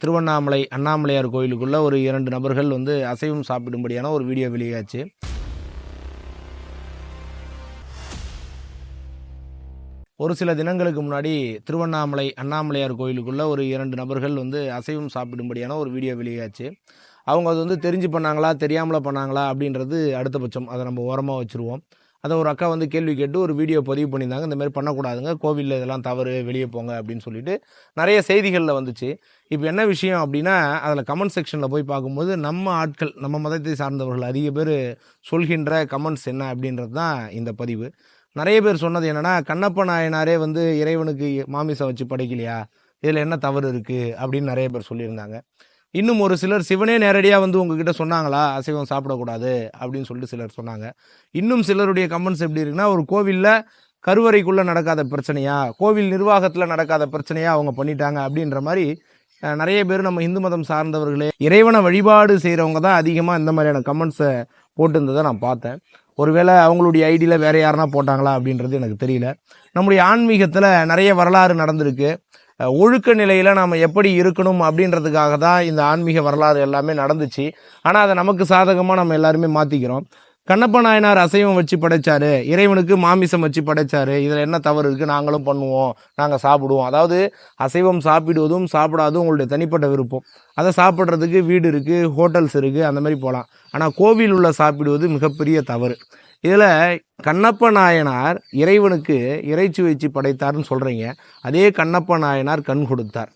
திருவண்ணாமலை அண்ணாமலையார் கோயிலுக்குள்ள ஒரு இரண்டு நபர்கள் வந்து அசைவம் சாப்பிடும்படியான ஒரு வீடியோ வெளியாச்சு. ஒரு சில தினங்களுக்கு முன்னாடி திருவண்ணாமலை அண்ணாமலையார் கோயிலுக்குள்ள ஒரு இரண்டு நபர்கள் வந்து அசைவம் சாப்பிடும்படியான ஒரு வீடியோ வெளியாச்சு. அவங்க அது வந்து தெரிஞ்சு பண்ணாங்களா தெரியாமல பண்ணாங்களா அப்படின்றது அடுத்த பட்சம் அதை நம்ம ஓரமாக வச்சுருவோம். அதை ஒரு அக்கா வந்து கேள்வி கேட்டு ஒரு வீடியோ பதிவு பண்ணியிருந்தாங்க. இந்த மாதிரி பண்ணக்கூடாதுங்க. கோவிலில் இதெல்லாம் தவறு வெளியே போங்க அப்படின்னு சொல்லிட்டு நிறைய செய்திகளில் வந்துச்சு. இப்போ என்ன விஷயம் அப்படின்னா அதில் கமெண்ட் செக்ஷனில் போய் பார்க்கும்போது நம்ம ஆட்கள் நம்ம மதத்தை சார்ந்தவர்கள் அதிக பேர் சொல்கின்ற கமெண்ட்ஸ் என்ன அப்படின்றது தான் இந்த பதிவு. நிறைய பேர் சொன்னது என்னென்னா கண்ணப்ப நாயனாரே வந்து இறைவனுக்கு மாமிசம் வச்சு படைக்கலையா? இதில் என்ன தவறு இருக்குது அப்படின்னு நிறைய பேர் சொல்லியிருந்தாங்க. இன்னும் ஒரு சிலர் சிவனே நேரடியாக வந்து உங்ககிட்ட சொன்னாங்களா அசைவம் சாப்பிடக்கூடாது அப்படின்னு சொல்லிட்டு சிலர் சொன்னாங்க. இன்னும் சிலருடைய கமெண்ட்ஸ் எப்படி இருக்குன்னா ஒரு கோவிலில் கருவறைக்குள்ளே நடக்காத பிரச்சனையா கோவில் நிர்வாகத்தில் நடக்காத பிரச்சனையா அவங்க பண்ணிட்டாங்க அப்படின்ற மாதிரி நிறைய பேர் நம்ம இந்து மதம் சார்ந்தவர்களே இறைவனை வழிபாடு செய்கிறவங்க தான் அதிகமாக இந்த மாதிரியான கமெண்ட்ஸை போட்டிருந்ததை நான் பார்த்தேன். ஒருவேளை அவங்களுடைய ஐடியில் வேறு யாருனா போட்டாங்களா அப்படின்றது எனக்கு தெரியல. நம்முடைய ஆன்மீகத்தில் நிறைய வரலாறு நடந்திருக்கு. ஒழுக்க நிலையில் நாம் எப்படி இருக்கணும் அப்படின்றதுக்காக தான் இந்த ஆன்மீக வரலாறு எல்லாமே நடந்துச்சு. ஆனால் அதை நமக்கு சாதகமாக நம்ம எல்லாருமே மாற்றிக்கிறோம் கண்ணப்ப நாயனார் அசைவம் வச்சு படைச்சாரு. இறைவனுக்கு மாமிசம் வச்சு படைச்சாரு. இதில் என்ன தவறு இருக்குது நாங்களும் பண்ணுவோம். நாங்கள் சாப்பிடுவோம். அதாவது அசைவம் சாப்பிடுவதும் சாப்பிடாதும் உங்களுடைய தனிப்பட்ட விருப்பம். அதை சாப்பிட்றதுக்கு வீடு இருக்குது ஹோட்டல்ஸ் இருக்குது அந்த மாதிரி போகலாம் ஆனால் கோவில் உள்ள சாப்பிடுவது மிகப்பெரிய தவறு. இதில் கண்ணப்ப நாயனார் இறைவனுக்கு இறைச்சி வச்சு படைத்தார்னு சொல்கிறீங்க அதே கண்ணப்ப நாயனார் கண் கொடுத்தார்.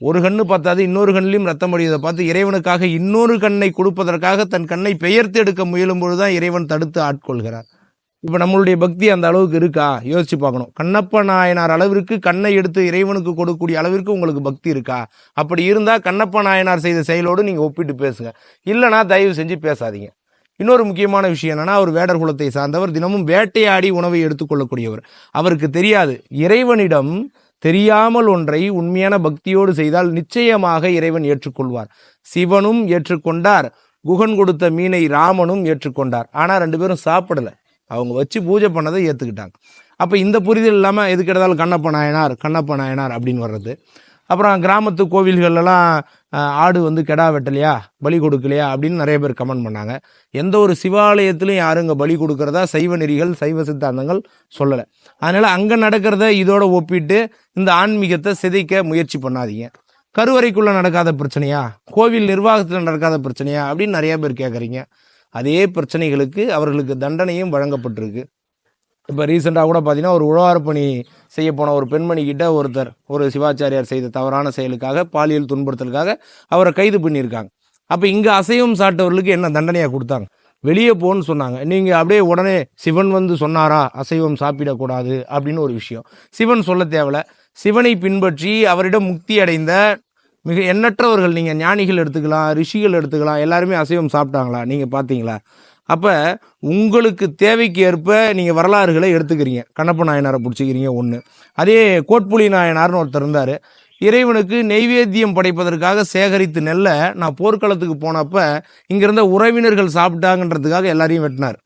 ஒரு கண்ணு பார்த்தாது இன்னொரு கண்ணிலையும் ரத்தம் வடிவதை பார்த்து இறைவனுக்காக இன்னொரு கண்ணை கொடுப்பதற்காக தன் கண்ணை பெயர்த்து எடுக்க முயலும் பொழுதுதான் இறைவன் தடுத்து ஆட்கொள்கிறார். இப்போ நம்மளுடைய பக்தி அந்த அளவுக்கு இருக்கா? யோசிச்சு பார்க்கணும். கண்ணப்ப நாயனார் அளவிற்கு கண்ணை எடுத்து இறைவனுக்கு கொடுக்கக்கூடிய அளவிற்கு உங்களுக்கு பக்தி இருக்கா? அப்படி இருந்தால் கண்ணப்ப நாயனார் செய்த செயலோடு நீங்கள் ஒப்பிட்டு பேசுங்க. இல்லைனா தயவு செஞ்சு பேசாதீங்க. இன்னொரு முக்கியமான விஷயம் என்னன்னா அவர் வேடர் குலத்தை சார்ந்தவர். தினமும் வேட்டையாடி உணவை எடுத்துக்கொள்ளக்கூடியவர் அவருக்கு தெரியாது. இறைவனிடம் தெரியாமல் ஒன்றை உண்மையான பக்தியோடு செய்தால் நிச்சயமாக இறைவன் ஏற்றுக்கொள்வார். சிவனும் ஏற்றுக்கொண்டார். குகன் கொடுத்த மீனை ராமனும் ஏற்றுக்கொண்டார். ஆனால் ரெண்டு பேரும் சாப்பிடல. அவங்க வச்சு பூஜை பண்ணதை ஏற்றுக்கிட்டாங்க அப்போ இந்த புரிதல் இல்லாமல் எதுக்கு எடுத்தாலும் கண்ணப்ப நாயனார் கண்ணப்ப நாயனார் அப்படின்னு வர்றது. அப்புறம் கிராமத்து கோவில்கள்லாம் ஆடு வந்து கெடா வெட்டலையா? பலி கொடுக்கலையா? அப்படின்னு நிறைய பேர் கமெண்ட் பண்ணாங்க. எந்த ஒரு சிவாலயத்திலும் யாரும் இங்கே பலி கொடுக்கறதா? சைவ நெறிகள் சைவ சித்தாந்தங்கள் சொல்லலை. அதனால் அங்கே நடக்கிறத இதோட ஒப்பிட்டு இந்த ஆன்மீகத்தை சிதைக்க முயற்சி பண்ணாதீங்க. கருவறைக்குள்ளே நடக்காத பிரச்சனையா? கோவில் நிர்வாகத்தில் நடக்காத பிரச்சனையா? அப்படின்னு நிறைய பேர் கேட்குறீங்க அதே பிரச்சனைகளுக்கு அவர்களுக்கு தண்டனையும் வழங்கப்பட்டிருக்கு. இப்போ ரீசெண்டாக கூட பார்த்தீங்கன்னா ஒரு உழவார் பணி செய்ய போன ஒரு பெண்மணிக்கிட்ட ஒருத்தர் ஒரு சிவாச்சாரியார் செய்த தவறான செயலுக்காக பாலியல் துன்புறுத்தலுக்காக அவரை கைது பண்ணியிருக்காங்க. அப்போ இங்கே அசைவம் சாட்டவர்களுக்கு என்ன தண்டனையாக கொடுத்தாங்க? வெளியே போன்னு சொன்னாங்க. நீங்கள் அப்படியே உடனே சிவன் வந்து சொன்னாரா? அசைவம் சாப்பிடக்கூடாது அப்படின்னு ஒரு விஷயம். சிவன் சொல்ல தேவையில்ல. சிவனை பின்பற்றி அவரிடம் முக்தி அடைந்த மிக எண்ணற்றவர்கள் நீங்கள் ஞானிகள் எடுத்துக்கலாம் ரிஷிகள் எடுத்துக்கலாம் எல்லாருமே அசைவம் சாப்பிட்டாங்களா? நீங்கள் பார்த்தீங்களா அப்போ உங்களுக்கு தேவைக்கு ஏற்ப நீங்கள் வரலாறுகளை எடுத்துக்கிறீங்க. கண்ணப்ப நாயனாரை பிடிச்சிக்கிறீங்க ஒன்று அதே கோட்புலி நாயனார்னு ஒருத்தர் இருந்தார். இறைவனுக்கு நெய்வேத்தியம் படைப்பதற்காக சேகரித்து நெல்லை நான் போர்க்களத்துக்கு போனப்ப இங்கிருந்த உறவினர்கள் சாப்பிட்டாங்கன்றதுக்காக எல்லாரையும் வெட்டினார்.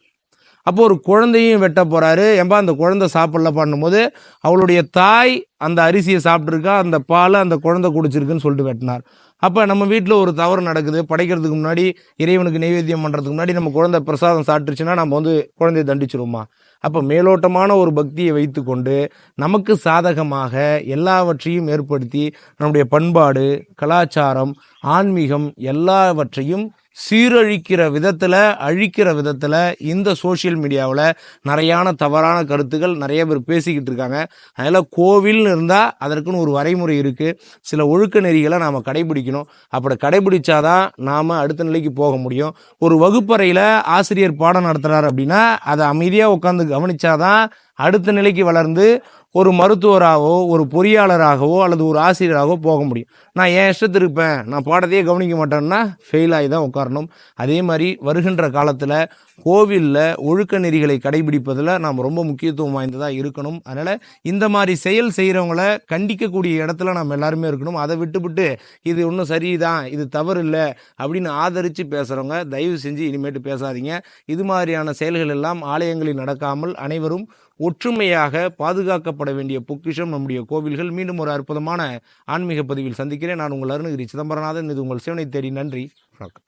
அப்போ ஒரு குழந்தையும் வெட்ட போகிறாரு எம்பா அந்த குழந்தை சாப்பிடல பண்ணும்போது அவளுடைய தாய் அந்த அரிசியை சாப்பிட்ருக்கா அந்த பாலை அந்த குழந்தை குடிச்சிருக்குன்னு சொல்லிட்டு வெட்டினார். அப்போ நம்ம வீட்டில் ஒரு தவறு நடக்குது. படைக்கிறதுக்கு முன்னாடி இறைவனுக்கு நைவேத்தியம் பண்ணுறதுக்கு முன்னாடி நம்ம குழந்தை பிரசாதம் சாப்பிட்டுருச்சுன்னா நம்ம வந்து குழந்தைய தண்டிச்சிருவோமா? அப்போ மேலோட்டமான ஒரு பக்தியை வைத்துக்கொண்டு நமக்கு சாதகமாக எல்லாவற்றையும் ஏற்படுத்தி நம்முடைய பண்பாடு கலாச்சாரம் ஆன்மீகம் எல்லாவற்றையும் சீரழிக்கிற விதத்தில் அழிக்கிற விதத்தில் இந்த சோஷியல் மீடியாவில் நிறையான தவறான கருத்துக்கள் நிறைய பேர் பேசிக்கிட்டு இருக்காங்க. அதனால் கோவில்னு இருந்தால் அதற்குன்னு ஒரு வரைமுறை இருக்குது சில ஒழுக்க நெறிகளை நாம் கடைபிடிக்கணும். அப்படி கடைபிடிச்சாதான் நாம் அடுத்த நிலைக்கு போக முடியும். ஒரு வகுப்பறையில் ஆசிரியர் பாடம் நடத்துகிறார் அப்படின்னா அதை அமைதியாக உட்காந்து கவனிச்சாதான் அடுத்த நிலைக்கு வளர்ந்து ஒரு மருத்துவராகவோ ஒரு பொறியாளராகவோ அல்லது ஒரு ஆசிரியராகவோ போக முடியும். நான் என் இஷ்டத்திற்கு இருப்பேன் நான் பாடத்தையே கவனிக்க மாட்டேன்னா ஃபெயில் ஆகி தான் உட்காரணும். அதே மாதிரி வருகின்ற காலத்தில் கோவிலில் ஒழுக்க நெறிகளை கடைபிடிப்பதில் நாம் ரொம்ப முக்கியத்துவம் வாய்ந்ததாக இருக்கணும். அதனால் இந்த மாதிரி செயல் செய்கிறவங்கள கண்டிக்கக்கூடிய இடத்துல நம்ம எல்லாருமே இருக்கணும். அதை விட்டுவிட்டு இது ஒன்றும் சரிதான் இது தவறு இல்லை அப்படின்னு ஆதரித்து பேசுகிறவங்க தயவு செஞ்சு இனிமேட்டு பேசாதீங்க. இது மாதிரியான செயல்கள் எல்லாம் ஆலயங்களில் நடக்காமல் அனைவரும் ஒற்றுமையாக பாதுகாக்கப்பட்ட பாதுகாக்கப்பட வேண்டிய பொக்கிஷம் நம்முடைய கோவில்கள். மீண்டும் ஒரு அற்புதமான ஆன்மீக பதிவில் சந்திக்கிறேன். நான் உங்கள் அருணகிரி சிதம்பரநாதன். இது உங்கள் சிவனை தேடி நன்றி. வணக்கம்.